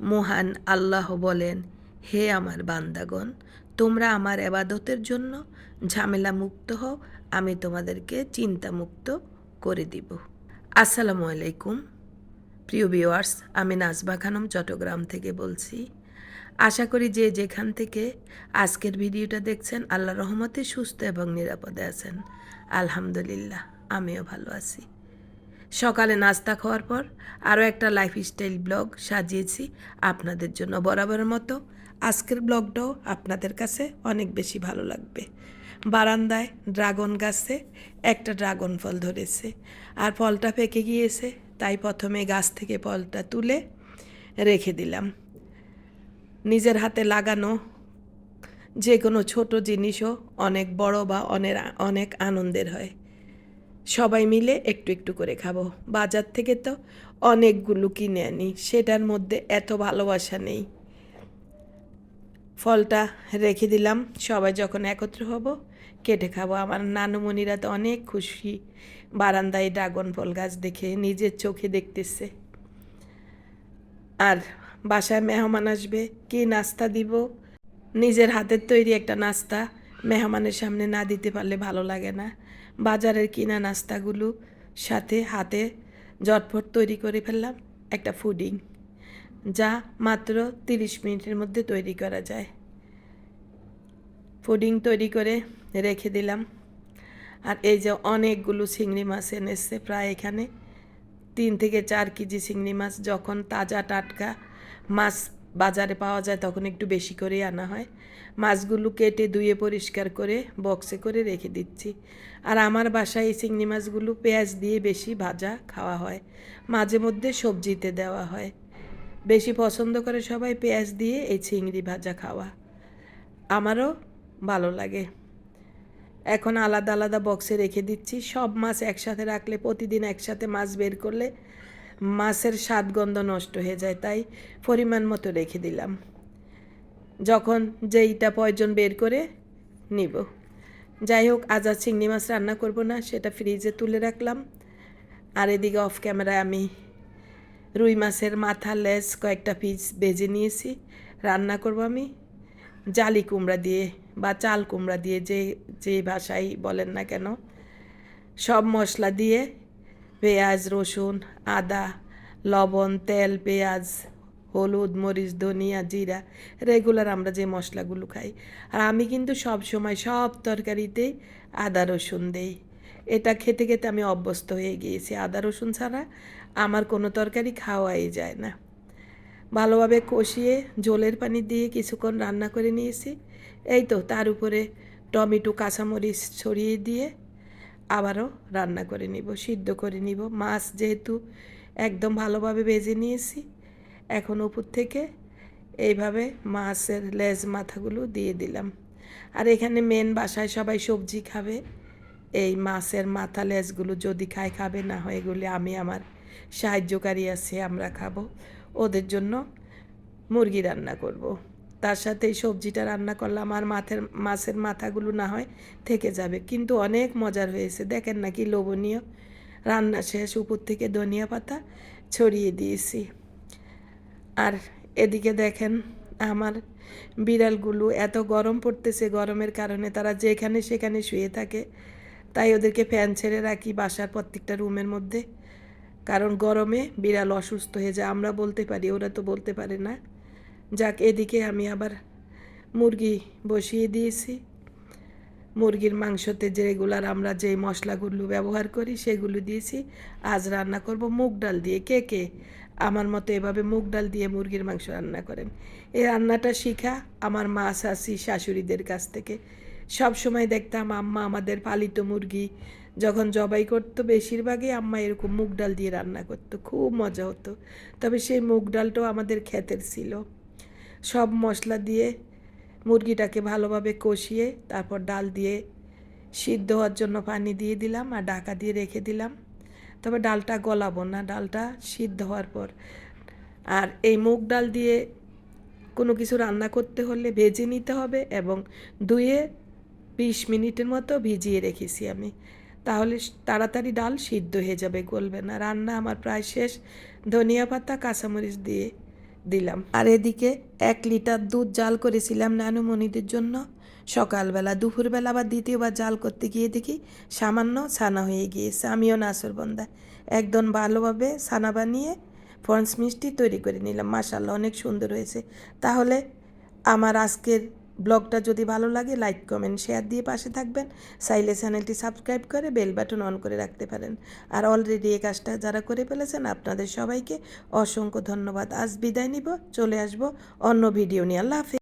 মহান আল্লাহ বলেন, হে আমার বান্দাগণ, তোমরা আমার এবাদতের জন্য ঝামেলা মুক্ত হও, আমি তোমাদেরকে চিন্তা মুক্ত করে দিব। আসসালামু আলাইকুম। প্রিয় ভিউয়ার্স, আমি নাজবা খানম চট্টগ্রাম থেকে বলছি। আশা করি যে যেখান থেকে আজকের ভিডিওটা দেখছেন আল্লাহ রহমতে সুস্থ এবং নিরাপদে আছেন। আলহামদুলিল্লাহ, আমিও ভালো আছি। সকালে নাস্তা খাওয়ার পর আরও একটা লাইফস্টাইল ব্লগ সাজিয়েছি আপনাদের জন্য বরাবরের মতো। আজকের ব্লগটাও আপনাদের কাছে অনেক বেশি ভালো লাগবে। বারান্দায় ড্রাগন গাছে একটা ড্রাগন ফল ধরেছে আর ফলটা পেকে গিয়েছে, তাই প্রথমে গাছ থেকে ফলটা তুলে রেখে দিলাম। নিজের হাতে লাগানো যে কোনো ছোট জিনিসও অনেক বড় বা অনেক অনেক আনন্দের হয়। সবাই মিলে একটু একটু করে খাব। বাজার থেকে তো অনেকগুলো কিনে আনি, সেটার মধ্যে এত ভালোবাসা নেই। ফলটা রেখে দিলাম, সবাই যখন একত্র হব, কেটে খাব। আমার নানুমণিরা তো অনেক খুশি, বারান্দায় ড্রাগন ফল গাছ দেখে নিজের চোখে দেখতেছে। আর বাসায় মেহমান আসবে, কি নাস্তা দিব? নিজের হাতের তৈরি একটা নাস্তা। মেহমানের সামনে না দিতে পারলে ভালো লাগে না। বাজারের কিনা নাস্তাগুলো সাথে হাতে জটফট তৈরি করে ফেললাম একটা ফুডিং, যা মাত্র তিরিশ মিনিটের মধ্যে তৈরি করা যায়। ফুডিং তৈরি করে রেখে দিলাম। আর এই যে অনেকগুলো চিংড়ি মাছ এনেছে প্রায় এখানে, তিন থেকে চার কেজি চিংড়ি মাছ, যখন তাজা টাটকা মাছ বাজারে পাওয়া যায়, তখন একটু বেশি করেই আনা হয়। মাছগুলো কেটে ধুয়ে পরিষ্কার করে বক্সে করে রেখে দিচ্ছি। আর আমার বাসায় এই চিংড়ি মাছগুলো পেঁয়াজ দিয়ে বেশি ভাজা খাওয়া হয়। মাঝে মধ্যে সবজিতে দেওয়া হয়। বেশি পছন্দ করে সবাই পেঁয়াজ দিয়ে এই চিংড়ি ভাজা খাওয়া। আমারও ভালো লাগে। এখন আলাদা আলাদা বক্সে রেখে দিচ্ছি। সব মাছ একসাথে রাখলে, প্রতিদিন একসাথে মাছ বের করলে মাছের স্বাদ গন্ধ নষ্ট হয়ে যায়, তাই পরিমাণ মতো রেখে দিলাম। যখন যেইটা প্রয়োজন বের করে নিব। যাই হোক, আজ আর চিংড়ি মাছ রান্না করব না, সেটা ফ্রিজে তুলে রাখলাম। আর এদিকে অফ ক্যামেরায় আমি রুই মাছের মাথা, লেজ, কয়েকটা পিস বেজে নিয়েছি। রান্না করব আমি। জালি কুমড়া দিয়ে বা চাল কুমড়া দিয়ে যে যে ভাষাই বলেন না কেন, সব মশলা দিয়ে পেঁয়াজ, রসুন, আদা, লবণ, তেল, পেঁয়াজ, হলুদ, মরিচ, ধনিয়া, জিরা, রেগুলার আমরা যে মশলাগুলো খাই। আর আমি কিন্তু সব সময় সব তরকারিতেই আদা, রসুন দেই। এটা খেতে খেতে আমি অভ্যস্ত হয়ে গিয়েছি। আদা, রসুন ছাড়া আমার কোনো তরকারি খাওয়াই যায় না। ভালোভাবে কষিয়ে জলের পানি দিয়ে কিছুক্ষণ রান্না করে নিয়েছি। এই তো, তার উপরে টমেটো, কাঁচামরিচ ছড়িয়ে দিয়ে আবারও রান্না করে নিব, সিদ্ধ করে নিব। মাছ যেহেতু একদম ভালোভাবে ভেজে নিয়েছি, এখন উপর থেকে এইভাবে মাছের লেজ মাথাগুলো দিয়ে দিলাম। আর এখানে মেন বাসায় সবাই সবজি খাবে, এই মাছের মাথা লেজগুলো যদি খায়, খাবে না হয় এগুলি আমি আমার সাহায্যকারী আছে, আমরা খাব। ওদের জন্য মুরগি রান্না করব। তার সাথে এই সবজিটা রান্না করলাম আর মাথের, মাছের মাথাগুলো না হয় থেকে যাবে। কিন্তু অনেক মজার হয়েছে। দেখেন নাকি লোভনীয়। রান্না শেষ, উপর থেকে ধনিয়া পাতা ছড়িয়ে দিয়েছি। আর এদিকে দেখেন আমার বিড়ালগুলো এত গরম পড়তেছে, গরমের কারণে তারা যেখানে সেখানে শুয়ে থাকে। তাই ওদেরকে ফ্যান ছেড়ে রাখি বাসার প্রত্যেকটা রুমের মধ্যে। কারণ গরমে বিড়াল অসুস্থ হয়ে যায়। আমরা বলতে পারি, ওরা তো বলতে পারে না। যাক, এদিকে আমি আবার মুরগি বসিয়ে দিয়েছি। মুরগির মাংসতে যে রেগুলার আমরা যে মশলাগুলো ব্যবহার করি সেগুলো দিয়েছি। আজ রান্না করব মুগ ডাল দিয়ে। কে কে? আমার মতো এভাবে মুগ ডাল দিয়ে মুরগির মাংস রান্না করেন। এই রান্নাটা শিখা আমার মা, শাশি, শাশুড়িদের কাছ থেকে। সব সময় দেখতাম আম্মা আমাদের পালিত মুরগি। যখন জবাই করতো বেশিরভাগই আম্মা এরকম মুগ ডাল দিয়ে রান্না করতো। খুব মজা হতো। তবে সেই মুগ ডালটাও আমাদের ক্ষেতের ছিল। সব মশলা দিয়ে মুরগিটাকে ভালোভাবে কষিয়ে তারপর ডাল দিয়ে সিদ্ধ হওয়ার জন্য পানি দিয়ে দিলাম আর ঢাকা দিয়ে রেখে দিলাম। তবে ডালটা গলাবো না, ডালটা সিদ্ধ হওয়ার পর। আর এই মুগ ডাল দিয়ে কোনো কিছু রান্না করতে হলে ভেজে নিতে হবে এবং ধুয়ে বিশ মিনিটের মতো ভিজিয়ে রেখেছি আমি। তাহলে তাড়াতাড়ি ডাল সিদ্ধ হয়ে যাবে, গলবে না। রান্না আমার প্রায় শেষ। ধনিয়া পাতা, কাঁচামরিচ দিয়ে দিলাম। আর এদিকে এক লিটার দুধ জাল করেছিলাম নানুমণিদের জন্য। সকালবেলা, দুপুরবেলা আবার দ্বিতীয়বার জাল করতে গিয়ে দেখি সামান্য ছানা হয়ে গিয়েছে। আমিও নাসরবন্দা একদম ভালোভাবে ছানা বানিয়ে ফন্স মিষ্টি তৈরি করে নিলাম। মাসাল্লাহ অনেক সুন্দর হয়েছে। তাহলে আমার আজকের ব্লগটা যদি ভালো লাগে, লাইক, কমেন্ট, শেয়ার দিয়ে পাশে থাকবেন। চাইলে চ্যানেলটি সাবস্ক্রাইব করে বেল বাটন অন করে রাখতে পারেন। আর অলরেডি এই কাজটা যারা করে ফেলেছেন, আপনাদের সবাইকে অসংখ্য ধন্যবাদ। আজ বিদায় নিব, চলে আসব অন্য ভিডিও নিয়ে। আল্লাহ